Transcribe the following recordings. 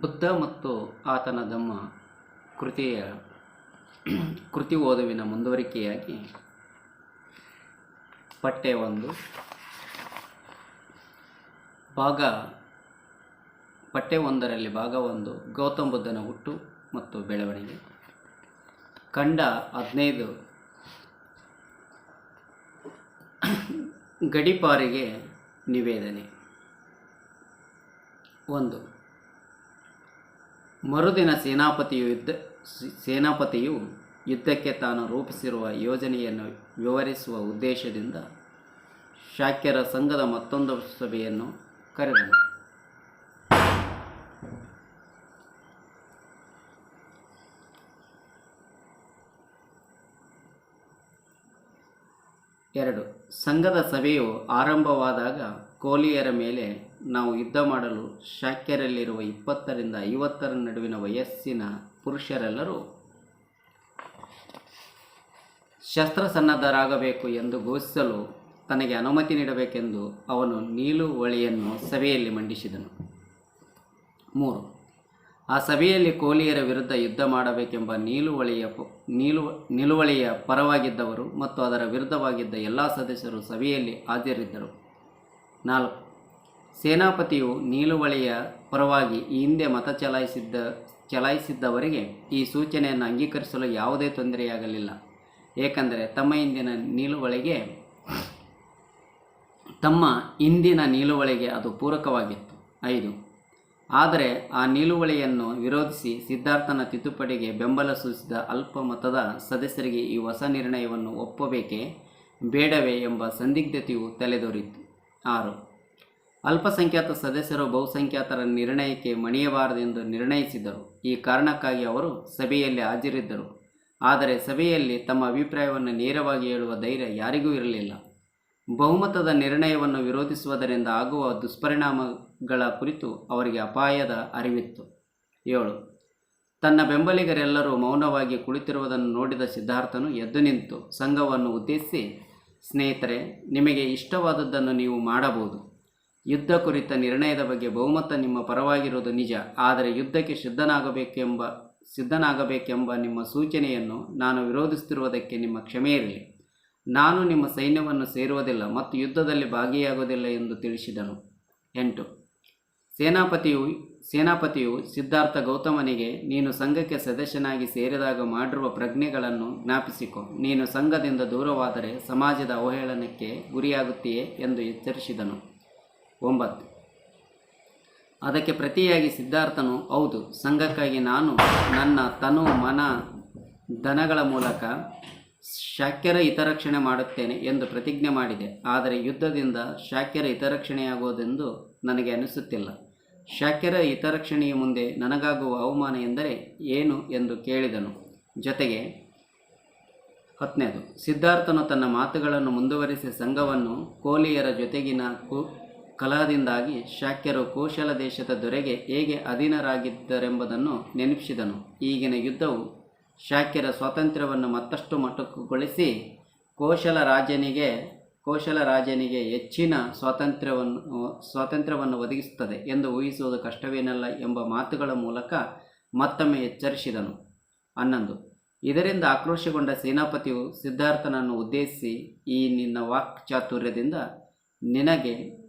ಬುದ್ಧ ಮತ್ತು ಆತನ ಧಮ್ಮ ಕೃತಿಯ ಕೃತಿ ಓದುವಿನ ಮುಂದುವರಿಕೆಯಾಗಿ ಪಠ್ಯ ಒಂದು. ಭಾಗ ಪಠ್ಯ ಒಂದರಲ್ಲಿ ಭಾಗ ಒಂದು, ಗೌತಮ ಬುದ್ಧನ ಹುಟ್ಟು ಮತ್ತು ಬೆಳವಣಿಗೆ. ಖಂಡ ಹದಿನೈದು. ಗಡಿಪಾರಿಗೆ ನಿವೇದನೆ. ಒಂದು. ಮರುದಿನ ಸೇನಾಪತಿಯು ಯುದ್ಧ, ಸೇನಾಪತಿಯು ಯುದ್ಧಕ್ಕೆ ತಾನು ರೂಪಿಸಿರುವ ಯೋಜನೆಯನ್ನು ವಿವರಿಸುವ ಉದ್ದೇಶದಿಂದ ಶಾಕ್ಯರ ಸಂಘದ ಮತ್ತೊಂದು ಸಭೆಯನ್ನು ಕರೆದನು. ಎರಡು, ಸಂಘದ ಸಭೆಯು ಆರಂಭವಾದಾಗ ಕೋಲಿಯರ ಮೇಲೆ ನಾವು ಯುದ್ಧ ಮಾಡಲು ಶಾಕ್ಯರಲ್ಲಿರುವ ಇಪ್ಪತ್ತರಿಂದ ಐವತ್ತರ ನಡುವಿನ ವಯಸ್ಸಿನ ಪುರುಷರೆಲ್ಲರೂ ಶಸ್ತ್ರಸನ್ನದ್ಧರಾಗಬೇಕು ಎಂದು ಘೋಷಿಸಲು ತನಗೆ ಅನುಮತಿ ನೀಡಬೇಕೆಂದು ಅವನು ನೀಲುವಳಿಯನ್ನು ಸಭೆಯಲ್ಲಿ ಮಂಡಿಸಿದನು. ಮೂರು, ಆ ಸಭೆಯಲ್ಲಿ ಕೋಲಿಯರ ವಿರುದ್ಧ ಯುದ್ಧ ಮಾಡಬೇಕೆಂಬ ನಿಲುವಳಿಯ ನೀಲು ನಿಲುವಳಿಯ ಪರವಾಗಿದ್ದವರು ಮತ್ತು ಅದರ ವಿರುದ್ಧವಾಗಿದ್ದ ಎಲ್ಲ ಸದಸ್ಯರು ಸಭೆಯಲ್ಲಿ ಹಾಜರಿದ್ದರು. ನಾಲ್ಕು ಸೇನಾಪತಿಯು ನೀಲುವಳಿಯ ಪರವಾಗಿ ಈ ಹಿಂದೆ ಮತ ಚಲಾಯಿಸಿದ್ದ, ಚಲಾಯಿಸಿದ್ದವರಿಗೆ ಈ ಸೂಚನೆಯನ್ನು ಅಂಗೀಕರಿಸಲು ಯಾವುದೇ ತೊಂದರೆಯಾಗಲಿಲ್ಲ. ಏಕೆಂದರೆ ತಮ್ಮ ಹಿಂದಿನ ನೀಲುವಳಿಗೆ, ತಮ್ಮ ಇಂದಿನ ನೀಲುವಳಿಗೆ ಅದು ಪೂರಕವಾಗಿತ್ತು. ಐದು, ಆದರೆ ಆ ನಿಲುವಳಿಯನ್ನು ವಿರೋಧಿಸಿ ಸಿದ್ಧಾರ್ಥನ ತಿದ್ದುಪಡಿಗೆ ಬೆಂಬಲ ಸೂಚಿಸಿದ ಅಲ್ಪ ಮತದ ಸದಸ್ಯರಿಗೆ ಈ ಹೊಸ ನಿರ್ಣಯವನ್ನು ಒಪ್ಪಬೇಕೇ ಬೇಡವೇ ಎಂಬ ಸಂದಿಗ್ಧತೆಯು ತಲೆದೋರಿತ್ತು. ಆರು ಅಲ್ಪಸಂಖ್ಯಾತ ಸದಸ್ಯರು ಬಹುಸಂಖ್ಯಾತರ ನಿರ್ಣಯಕ್ಕೆ ಮಣಿಯಬಾರದೆಂದು ನಿರ್ಣಯಿಸಿದರು ಈ ಕಾರಣಕ್ಕಾಗಿ ಅವರು ಸಭೆಯಲ್ಲಿ ಹಾಜರಿದ್ದರು. ಆದರೆ ಸಭೆಯಲ್ಲಿ ತಮ್ಮ ಅಭಿಪ್ರಾಯವನ್ನು ನೇರವಾಗಿ ಹೇಳುವ ಧೈರ್ಯ ಯಾರಿಗೂ ಇರಲಿಲ್ಲ. ಬಹುಮತದ ನಿರ್ಣಯವನ್ನು ವಿರೋಧಿಸುವುದರಿಂದ ಆಗುವ ದುಷ್ಪರಿಣಾಮಗಳ ಕುರಿತು ಅವರಿಗೆ ಅಪಾಯದ ಅರಿವಿತ್ತು. ಏಳು. ತನ್ನ ಬೆಂಬಲಿಗರೆಲ್ಲರೂ ಮೌನವಾಗಿ ಕುಳಿತಿರುವುದನ್ನು ನೋಡಿದ ಸಿದ್ಧಾರ್ಥನು ಎದ್ದು ನಿಂತು ಸಂಘವನ್ನು ಉದ್ದೇಶಿಸಿ, ಸ್ನೇಹಿತರೆ, ನಿಮಗೆ ಇಷ್ಟವಾದದ್ದನ್ನು ನೀವು ಮಾಡಬಹುದು. ಯುದ್ಧ ಕುರಿತ ನಿರ್ಣಯದ ಬಗ್ಗೆ ಬಹುಮತ ನಿಮ್ಮ ಪರವಾಗಿರುವುದು ನಿಜ. ಆದರೆ ಯುದ್ಧಕ್ಕೆ ಸಿದ್ಧನಾಗಬೇಕೆಂಬ ಸಿದ್ಧನಾಗಬೇಕೆಂಬ ನಿಮ್ಮ ಸೂಚನೆಯನ್ನು ನಾನು ವಿರೋಧಿಸುತ್ತಿರುವುದಕ್ಕೆ ನಿಮ್ಮ ಕ್ಷಮೆ ಇರಲಿ. ನಾನು ನಿಮ್ಮ ಸೈನ್ಯವನ್ನು ಸೇರುವುದಿಲ್ಲ ಮತ್ತು ಯುದ್ಧದಲ್ಲಿ ಭಾಗಿಯಾಗುವುದಿಲ್ಲ ಎಂದು ತಿಳಿಸಿದನು. ಎಂಟು. ಸೇನಾಪತಿಯು ಸೇನಾಪತಿಯು ಸಿದ್ಧಾರ್ಥ ಗೌತಮನಿಗೆ, ನೀನು ಸಂಘಕ್ಕೆ ಸದಸ್ಯನಾಗಿ ಸೇರಿದಾಗ ಮಾಡಿರುವ ಪ್ರಜ್ಞೆಗಳನ್ನು ಜ್ಞಾಪಿಸಿಕೊ. ನೀನು ಸಂಘದಿಂದ ದೂರವಾದರೆ ಸಮಾಜದ ಅವಹೇಳನಕ್ಕೆ ಗುರಿಯಾಗುತ್ತೀಯೇ ಎಂದು ಎಚ್ಚರಿಸಿದನು. ಒಂಬತ್ತು. ಅದಕ್ಕೆ ಪ್ರತಿಯಾಗಿ ಸಿದ್ಧಾರ್ಥನು, ಹೌದು, ಸಂಘಕ್ಕಾಗಿ ನಾನು ನನ್ನ ತನು, ಮನ ದನಗಳ ಮೂಲಕ ಶಾಕ್ಯರ ಹಿತರಕ್ಷಣೆ ಮಾಡುತ್ತೇನೆ ಎಂದು ಪ್ರತಿಜ್ಞೆ ಮಾಡಿದೆ. ಆದರೆ ಯುದ್ಧದಿಂದ ಶಾಕ್ಯರ ಹಿತರಕ್ಷಣೆಯಾಗುವುದೆಂದು ನನಗೆ ಅನಿಸುತ್ತಿಲ್ಲ. ಶಾಕ್ಯರ ಹಿತರಕ್ಷಣೆಯ ಮುಂದೆ ನನಗಾಗುವ ಅವಮಾನ ಎಂದರೆ ಏನು ಎಂದು ಕೇಳಿದನು. ಜೊತೆಗೆ ಹತ್ತನೇದು, ಸಿದ್ಧಾರ್ಥನು ತನ್ನ ಮಾತುಗಳನ್ನು ಮುಂದುವರಿಸಿ ಸಂಘವನ್ನು ಕೋಲಿಯರ ಜೊತೆಗಿನ ಕಲಹದಿಂದಾಗಿ ಶಾಕ್ಯರು ಕೋಶಲ ದೇಶದ ದೊರೆಗೆ ಹೇಗೆ ಅಧೀನರಾಗಿದ್ದರೆಂಬುದನ್ನು ನೆನಪಿಸಿದನು. ಈಗಿನ ಯುದ್ಧವು ಶಾಕ್ಯರ ಸ್ವಾತಂತ್ರ್ಯವನ್ನು ಮತ್ತಷ್ಟು ಮೊಟಕುಗೊಳಿಸಿ ಕೋಶಲ ರಾಜನಿಗೆ ಕೋಶಲ ರಾಜನಿಗೆ ಹೆಚ್ಚಿನ ಸ್ವಾತಂತ್ರ್ಯವನ್ನು ಸ್ವಾತಂತ್ರ್ಯವನ್ನು ಒದಗಿಸುತ್ತದೆ ಎಂದು ಊಹಿಸುವುದು ಕಷ್ಟವೇನಲ್ಲ ಎಂಬ ಮಾತುಗಳ ಮೂಲಕ ಮತ್ತೊಮ್ಮೆ ಎಚ್ಚರಿಸಿದನು. ಹನ್ನೊಂದು. ಇದರಿಂದ ಆಕ್ರೋಶಗೊಂಡ ಸೇನಾಪತಿಯು ಸಿದ್ಧಾರ್ಥನನ್ನು ಉದ್ದೇಶಿಸಿ ಈ ನಿನ್ನ ವಾಕ್ ಚಾತುರ್ಯದಿಂದ ನಿನಗೆ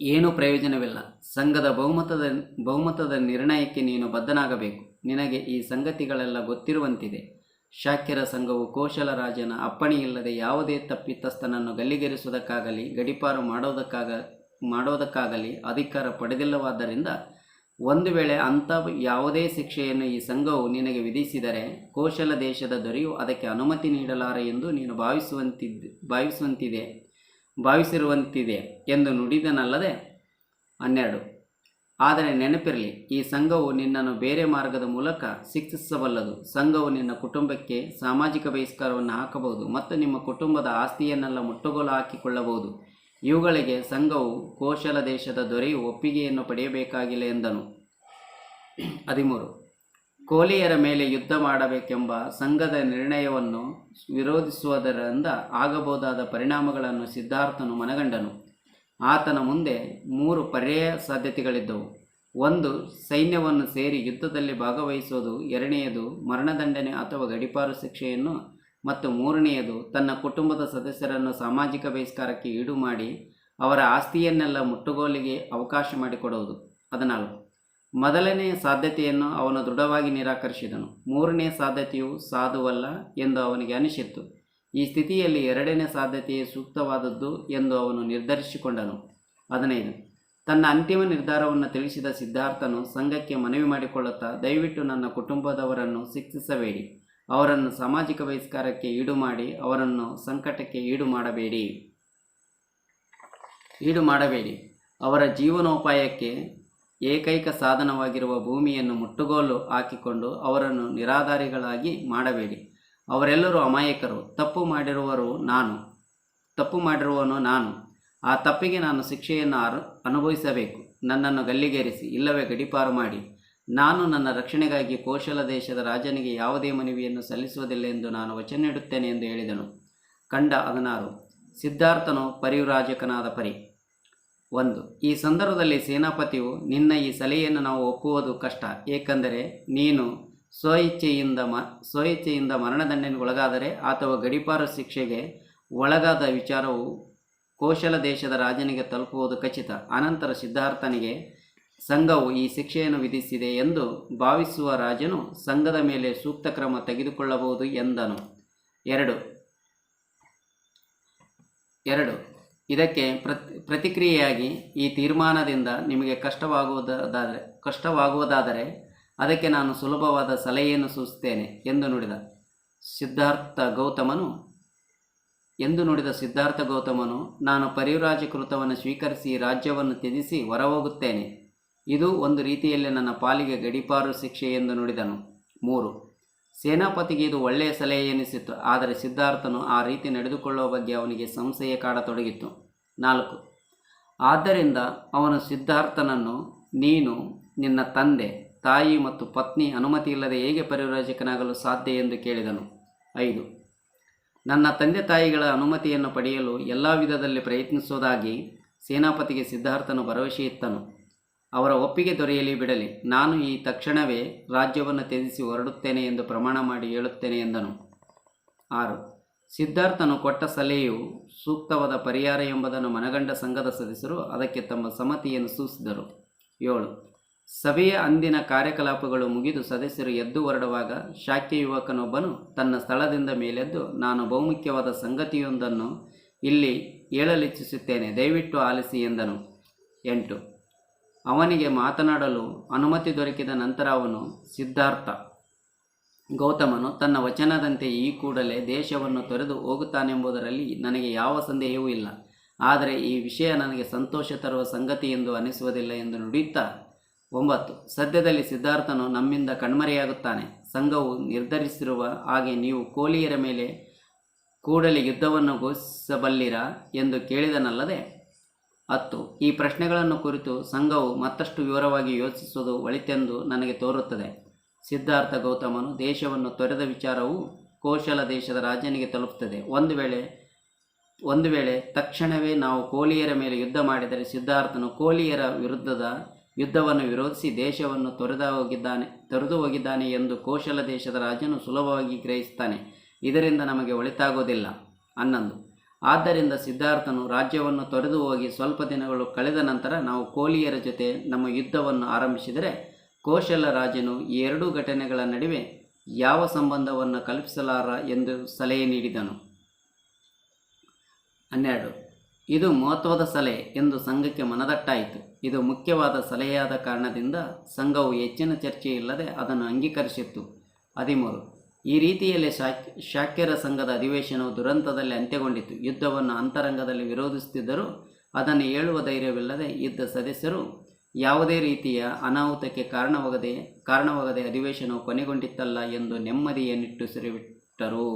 ಏನೂ ಪ್ರಯೋಜನವಿಲ್ಲ. ಸಂಘದ ಬಹುಮತದ ಬಹುಮತದ ನಿರ್ಣಯಕ್ಕೆ ನೀನು ಬದ್ಧನಾಗಬೇಕು. ನಿನಗೆ ಈ ಸಂಗತಿಗಳೆಲ್ಲ ಗೊತ್ತಿರುವಂತಿದೆ. ಶಾಕ್ಯರ ಸಂಘವು ಕೋಶಲ ರಾಜನ ಅಪ್ಪಣೆಯಿಲ್ಲದೆ ಯಾವುದೇ ತಪ್ಪಿತಸ್ಥನನ್ನು ಗಲ್ಲಿಗೇರಿಸುವುದಕ್ಕಾಗಲಿ, ಗಡಿಪಾರು ಮಾಡೋದಕ್ಕಾಗ, ಮಾಡೋದಕ್ಕಾಗಲಿ ಅಧಿಕಾರ ಪಡೆದಿಲ್ಲವಾದ್ದರಿಂದ ಒಂದು ವೇಳೆ ಅಂಥ ಯಾವುದೇ ಶಿಕ್ಷೆಯನ್ನು ಈ ಸಂಘವು ನಿನಗೆ ವಿಧಿಸಿದರೆ ಕೋಶಲ ದೇಶದ ದೊರೆಯು ಅದಕ್ಕೆ ಅನುಮತಿ ನೀಡಲಾರೆ ಎಂದು ನೀನು ಭಾವಿಸುವಂತಿದ್ದ ಭಾವಿಸುವಂತಿದೆ. ಭಾವಿಸಿರುವಂತಿದೆ ಎಂದು ನುಡಿದನಲ್ಲದೆ ಹನ್ನೆರಡು. ಆದರೆ ನೆನಪಿರಲಿ, ಈ ಸಂಘವು ನಿನ್ನನ್ನು ಬೇರೆ ಮಾರ್ಗದ ಮೂಲಕ ಶಿಕ್ಷಿಸಬಲ್ಲದು. ಸಂಘವು ನಿನ್ನ ಕುಟುಂಬಕ್ಕೆ ಸಾಮಾಜಿಕ ಬಹಿಷ್ಕಾರವನ್ನು ಹಾಕಬಹುದು ಮತ್ತು ನಿಮ್ಮ ಕುಟುಂಬದ ಆಸ್ತಿಯನ್ನೆಲ್ಲ ಮುಟ್ಟುಗೋಲು ಹಾಕಿಕೊಳ್ಳಬಹುದು. ಇವುಗಳಿಗೆ ಸಂಘವು ಕೋಶಲ ದೇಶದ ದೊರೆಯು ಒಪ್ಪಿಗೆಯನ್ನು ಪಡೆಯಬೇಕಾಗಿಲ್ಲ ಎಂದನು. ಹದಿಮೂರು. ಕೋಲಿಯರ ಮೇಲೆ ಯುದ್ಧ ಮಾಡಬೇಕೆಂಬ ಸಂಘದ ನಿರ್ಣಯವನ್ನು ವಿರೋಧಿಸುವುದರಿಂದ ಆಗಬಹುದಾದ ಪರಿಣಾಮಗಳನ್ನು ಸಿದ್ಧಾರ್ಥನು ಮನಗಂಡನು. ಆತನ ಮುಂದೆ ಮೂರು ಪರ್ಯಾಯ ಸಾಧ್ಯತೆಗಳಿದ್ದವು. ಒಂದು, ಸೈನ್ಯವನ್ನು ಸೇರಿ ಯುದ್ಧದಲ್ಲಿ ಭಾಗವಹಿಸುವುದು, ಎರಡನೆಯದು ಮರಣದಂಡನೆ ಅಥವಾ ಗಡಿಪಾರು ಶಿಕ್ಷೆಯನ್ನು, ಮತ್ತು ಮೂರನೆಯದು ತನ್ನ ಕುಟುಂಬದ ಸದಸ್ಯರನ್ನು ಸಾಮಾಜಿಕ ಬಹಿಷ್ಕಾರಕ್ಕೆ ಈಡು ಮಾಡಿ ಅವರ ಆಸ್ತಿಯನ್ನೆಲ್ಲ ಮುಟ್ಟುಗೋಲಿಗೆ ಅವಕಾಶ ಮಾಡಿಕೊಡುವುದು. ಹದಿನಾಲ್ಕು ಮೊದಲನೆಯ ಸಾಧ್ಯತೆಯನ್ನು ಅವನು ದೃಢವಾಗಿ ನಿರಾಕರಿಸಿದನು. ಮೂರನೇ ಸಾಧ್ಯತೆಯು ಸಾಧುವಲ್ಲ ಎಂದು ಅವನಿಗೆ ಅನಿಸಿತ್ತು. ಈ ಸ್ಥಿತಿಯಲ್ಲಿ ಎರಡನೇ ಸಾಧ್ಯತೆಯೇ ಸೂಕ್ತವಾದದ್ದು ಎಂದು ಅವನು ನಿರ್ಧರಿಸಿಕೊಂಡನು. ಹದಿನೈದು. ತನ್ನ ಅಂತಿಮ ನಿರ್ಧಾರವನ್ನು ತಿಳಿಸಿದ ಸಿದ್ಧಾರ್ಥನು ಸಂಘಕ್ಕೆ ಮನವಿ ಮಾಡಿಕೊಳ್ಳುತ್ತಾ, ದಯವಿಟ್ಟು ನನ್ನ ಕುಟುಂಬದವರನ್ನು ಶಿಕ್ಷಿಸಬೇಡಿ. ಅವರನ್ನು ಸಾಮಾಜಿಕ ಬಹಿಷ್ಕಾರಕ್ಕೆ ಈಡು ಮಾಡಿ ಅವರನ್ನು ಸಂಕಟಕ್ಕೆ ಈಡು ಮಾಡಬೇಡಿ ಈಡು ಮಾಡಬೇಡಿ ಅವರ ಜೀವನೋಪಾಯಕ್ಕೆ ಏಕೈಕ ಸಾಧನವಾಗಿರುವ ಭೂಮಿಯನ್ನು ಮುಟ್ಟುಗೋಲು ಹಾಕಿಕೊಂಡು ಅವರನ್ನು ನಿರಾಧಾರಿಗಳಾಗಿ ಮಾಡಬೇಡಿ. ಅವರೆಲ್ಲರೂ ಅಮಾಯಕರು. ತಪ್ಪು ಮಾಡಿರುವರು ನಾನು. ತಪ್ಪು ಮಾಡಿರುವನು ನಾನು. ಆ ತಪ್ಪಿಗೆ ನಾನು ಶಿಕ್ಷೆಯನ್ನು ಅನುಭವಿಸಬೇಕು. ನನ್ನನ್ನು ಗಲ್ಲಿಗೇರಿಸಿ, ಇಲ್ಲವೇ ಗಡಿಪಾರು ಮಾಡಿ. ನಾನು ನನ್ನ ರಕ್ಷಣೆಗಾಗಿ ಕೋಶಲ ದೇಶದ ರಾಜನಿಗೆ ಯಾವುದೇ ಮನವಿಯನ್ನು ಸಲ್ಲಿಸುವುದಿಲ್ಲ ಎಂದು ನಾನು ವಚನ ನೀಡುತ್ತೇನೆ ಎಂದು ಹೇಳಿದನು. ಕಂಡ ಹದಿನಾರು. ಸಿದ್ಧಾರ್ಥನು ಪರಿವ್ರಾಜಕನಾದ ಪರಿ. ಒಂದು, ಈ ಸಂದರ್ಭದಲ್ಲಿ ಸೇನಾಪತಿಯು, ನಿನ್ನ ಈ ಸಲಹೆಯನ್ನು ನಾವು ಒಪ್ಪುವುದು ಕಷ್ಟ, ಏಕೆಂದರೆ ನೀನು ಸ್ವಇಚ್ಛೆಯಿಂದ ಮ, ಸ್ವಇಚ್ಛೆಯಿಂದ ಮರಣದಂಡನೆಗೆ ಒಳಗಾದರೆ ಅಥವಾ ಗಡಿಪಾರು ಶಿಕ್ಷೆಗೆ ಒಳಗಾದ ವಿಚಾರವು ಕೋಶಲ ದೇಶದ ರಾಜನಿಗೆ ತಲುಪುವುದು ಖಚಿತ. ಅನಂತರ ಸಿದ್ಧಾರ್ಥನಿಗೆ, ಸಂಘವು ಈ ಶಿಕ್ಷೆಯನ್ನು ವಿಧಿಸಿದೆ ಎಂದು ಭಾವಿಸುವ ರಾಜನು ಸಂಘದ ಮೇಲೆ ಸೂಕ್ತ ಕ್ರಮ ತೆಗೆದುಕೊಳ್ಳಬಹುದು ಎಂದನು. ಎರಡು ಎರಡು ಇದಕ್ಕೆ ಪ್ರತಿ, ಪ್ರತಿಕ್ರಿಯೆಯಾಗಿ ಈ ತೀರ್ಮಾನದಿಂದ ನಿಮಗೆ ಕಷ್ಟವಾಗುವುದಾದರೆ ಕಷ್ಟವಾಗುವುದಾದರೆ ಅದಕ್ಕೆ ನಾನು ಸುಲಭವಾದ ಸಲಹೆಯನ್ನು ಸೂಚಿಸುತ್ತೇನೆ ಎಂದು ನುಡಿದ ಸಿದ್ಧಾರ್ಥ ಗೌತಮನು, ಎಂದು ನುಡಿದ ಸಿದ್ಧಾರ್ಥ ಗೌತಮನು, ನಾನು ಪರಿವ್ರಾಜಕೃತವನ್ನು ಸ್ವೀಕರಿಸಿ ರಾಜ್ಯವನ್ನು ತ್ಯಜಿಸಿ ಹೊರಹೋಗುತ್ತೇನೆ. ಇದು ಒಂದು ರೀತಿಯಲ್ಲಿ ನನ್ನ ಪಾಲಿಗೆ ಗಡಿಪಾರು ಶಿಕ್ಷೆ ಎಂದು ನುಡಿದನು. ಮೂರು. ಸೇನಾಪತಿಗೆ ಇದು ಒಳ್ಳೆಯ ಸಲಹೆ ಎನಿಸಿತ್ತು, ಆದರೆ ಸಿದ್ಧಾರ್ಥನು ಆ ರೀತಿ ನಡೆದುಕೊಳ್ಳುವ ಬಗ್ಗೆ ಅವನಿಗೆ ಸಂಶಯ ಕಾಡತೊಡಗಿತ್ತು. ನಾಲ್ಕು, ಆದ್ದರಿಂದ ಅವನು ಸಿದ್ಧಾರ್ಥನನ್ನು, ನೀನು ನಿನ್ನ ತಂದೆ, ತಾಯಿ ಮತ್ತು ಪತ್ನಿ ಅನುಮತಿ ಇಲ್ಲದೆ ಹೇಗೆ ಪರಿವ್ರಾಜಕನಾಗಲು ಸಾಧ್ಯ ಎಂದು ಕೇಳಿದನು. ಐದು, ನನ್ನ ತಂದೆ ತಾಯಿಗಳ ಅನುಮತಿಯನ್ನು ಪಡೆಯಲು ಎಲ್ಲ ವಿಧದಲ್ಲಿ ಪ್ರಯತ್ನಿಸುವುದಾಗಿ ಸೇನಾಪತಿಗೆ ಸಿದ್ಧಾರ್ಥನು ಭರವಸೆ ಇತ್ತನು. ಅವರ ಒಪ್ಪಿಗೆ ದೊರೆಯಲಿ ಬಿಡಲಿ. ನಾನು ಈ ತಕ್ಷಣವೇ ರಾಜ್ಯವನ್ನು ತ್ಯಜಿಸಿ ಹೊರಡುತ್ತೇನೆ ಎಂದು ಪ್ರಮಾಣ ಮಾಡಿ ಹೇಳುತ್ತೇನೆ ಎಂದನು. ಆರು. ಸಿದ್ಧಾರ್ಥನು ಕೊಟ್ಟ ಸಲಹೆಯು ಸೂಕ್ತವಾದ ಪರಿಹಾರ ಎಂಬುದನ್ನು ಮನಗಂಡ ಸಂಘದ ಸದಸ್ಯರು ಅದಕ್ಕೆ ತಮ್ಮ ಸಮ್ಮತಿಯನ್ನು ಸೂಚಿಸಿದರು. ಏಳು. ಸಭೆಯ ಅಂದಿನ ಕಾರ್ಯಕಲಾಪಗಳು ಮುಗಿದು ಸದಸ್ಯರು ಎದ್ದು ಹೊರಡುವಾಗ ಶಾಕ್ಯ ಯುವಕನೊಬ್ಬನು ತನ್ನ ಸ್ಥಳದಿಂದ ಮೇಲೆದ್ದು, ನಾನು ಬಹುಮುಖ್ಯವಾದ ಸಂಗತಿಯೊಂದನ್ನು ಇಲ್ಲಿ ಹೇಳಲಿಚ್ಛಿಸುತ್ತೇನೆ, ದಯವಿಟ್ಟು ಆಲಿಸಿ, ಎಂದನು. ಎಂಟು. ಅವನಿಗೆ ಮಾತನಾಡಲು ಅನುಮತಿ ದೊರಕಿದ ನಂತರ ಅವನು ಸಿದ್ಧಾರ್ಥ, ಗೌತಮನು ತನ್ನ ವಚನದಂತೆ ಈ ಕೂಡಲೇ ದೇಶವನ್ನು ತೊರೆದು ಹೋಗುತ್ತಾನೆಂಬುದರಲ್ಲಿ ನನಗೆ ಯಾವ ಸಂದೇಹವೂ ಇಲ್ಲ. ಆದರೆ ಈ ವಿಷಯ ನನಗೆ ಸಂತೋಷ ತರುವ ಸಂಗತಿ ಎಂದು ಅನಿಸುವುದಿಲ್ಲ ಎಂದು ನುಡಿಯುತ್ತಾ, ಒಂಬತ್ತು, ಸದ್ಯದಲ್ಲಿ ಸಿದ್ಧಾರ್ಥನು ನಮ್ಮಿಂದ ಕಣ್ಮರೆಯಾಗುತ್ತಾನೆ. ಸಂಘವು ನಿರ್ಧರಿಸಿರುವ ಹಾಗೆ ನೀವು ಕೋಲಿಯರ ಮೇಲೆ ಕೂಡಲೇ ಯುದ್ಧವನ್ನು ಘೋಷಿಸಬಲ್ಲಿರಾ ಎಂದು ಕೇಳಿದನಲ್ಲದೆ ಹತ್ತು, ಈ ಪ್ರಶ್ನೆಗಳನ್ನು ಕುರಿತು ಸಂಘವು ಮತ್ತಷ್ಟು ವಿವರವಾಗಿ ಯೋಚಿಸುವುದು ಒಳಿತೆಂದು ನನಗೆ ತೋರುತ್ತದೆ. ಸಿದ್ಧಾರ್ಥ ಗೌತಮನು, ದೇಶವನ್ನು ತೊರೆದ ವಿಚಾರವು ಕೋಶಲ ದೇಶದ ರಾಜನಿಗೆ ತಲುಪುತ್ತದೆ. ಒಂದು ವೇಳೆ ಒಂದು ವೇಳೆ ತಕ್ಷಣವೇ ನಾವು ಕೋಲಿಯರ ಮೇಲೆ ಯುದ್ಧ ಮಾಡಿದರೆ ಸಿದ್ಧಾರ್ಥನು ಕೋಲಿಯರ ವಿರುದ್ಧದ ಯುದ್ಧವನ್ನು ವಿರೋಧಿಸಿ ದೇಶವನ್ನು ತೊರೆದ ಹೋಗಿದ್ದಾನೆ, ತೊರೆದು ಹೋಗಿದ್ದಾನೆ ಎಂದು ಕೋಶಲ ದೇಶದ ರಾಜನು ಸುಲಭವಾಗಿ ಗ್ರಹಿಸುತ್ತಾನೆ ಇದರಿಂದ ನಮಗೆ ಒಳಿತಾಗೋದಿಲ್ಲ. ಹನ್ನೊಂದು ಆದ್ದರಿಂದ ಸಿದ್ಧಾರ್ಥನು ರಾಜ್ಯವನ್ನು ತೊರೆದು ಹೋಗಿ ಸ್ವಲ್ಪ ದಿನಗಳು ಕಳೆದ ನಂತರ ನಾವು ಕೋಲಿಯರ ಜೊತೆ ನಮ್ಮ ಯುದ್ಧವನ್ನು ಆರಂಭಿಸಿದರೆ ಕೋಶಲ ರಾಜನು ಈ ಎರಡೂ ಘಟನೆಗಳ ನಡುವೆ ಯಾವ ಸಂಬಂಧವನ್ನು ಕಲ್ಪಿಸಲಾರ ಎಂದು ಸಲಹೆ ನೀಡಿದನು. ಹನ್ನೆರಡು. ಇದು ಮಹತ್ವದ ಸಲಹೆ ಎಂದು ಸಂಘಕ್ಕೆ ಮನದಟ್ಟಾಯಿತು. ಇದು ಮುಖ್ಯವಾದ ಸಲಹೆಯಾದ ಕಾರಣದಿಂದ ಸಂಘವು ಹೆಚ್ಚಿನ ಚರ್ಚೆ ಇಲ್ಲದೆ ಅದನ್ನು ಅಂಗೀಕರಿಸಿತ್ತು. ಹದಿಮೂರು. ಈ ರೀತಿಯಲ್ಲಿ ಶಾಕ್, ಶಾಕ್ಯರ ಸಂಘದ ಅಧಿವೇಶನವು ದುರಂತದಲ್ಲಿ ಅಂತ್ಯಗೊಂಡಿತು. ಯುದ್ಧವನ್ನು ಅಂತರಂಗದಲ್ಲಿ ವಿರೋಧಿಸುತ್ತಿದ್ದರೂ ಅದನ್ನು ಹೇಳುವ ಧೈರ್ಯವಿಲ್ಲದೆ ಇದ್ದ ಸದಸ್ಯರು ಯಾವುದೇ ರೀತಿಯ ಅನಾಹುತಕ್ಕೆ ಕಾರಣವಾಗದೆ ಕಾರಣವಾಗದೆ ಅಧಿವೇಶನವು ಕೊನೆಗೊಂಡಿತ್ತಲ್ಲ ಎಂದು ನೆಮ್ಮದಿಯ ನಿಟ್ಟುಸಿರುಬಿಟ್ಟರು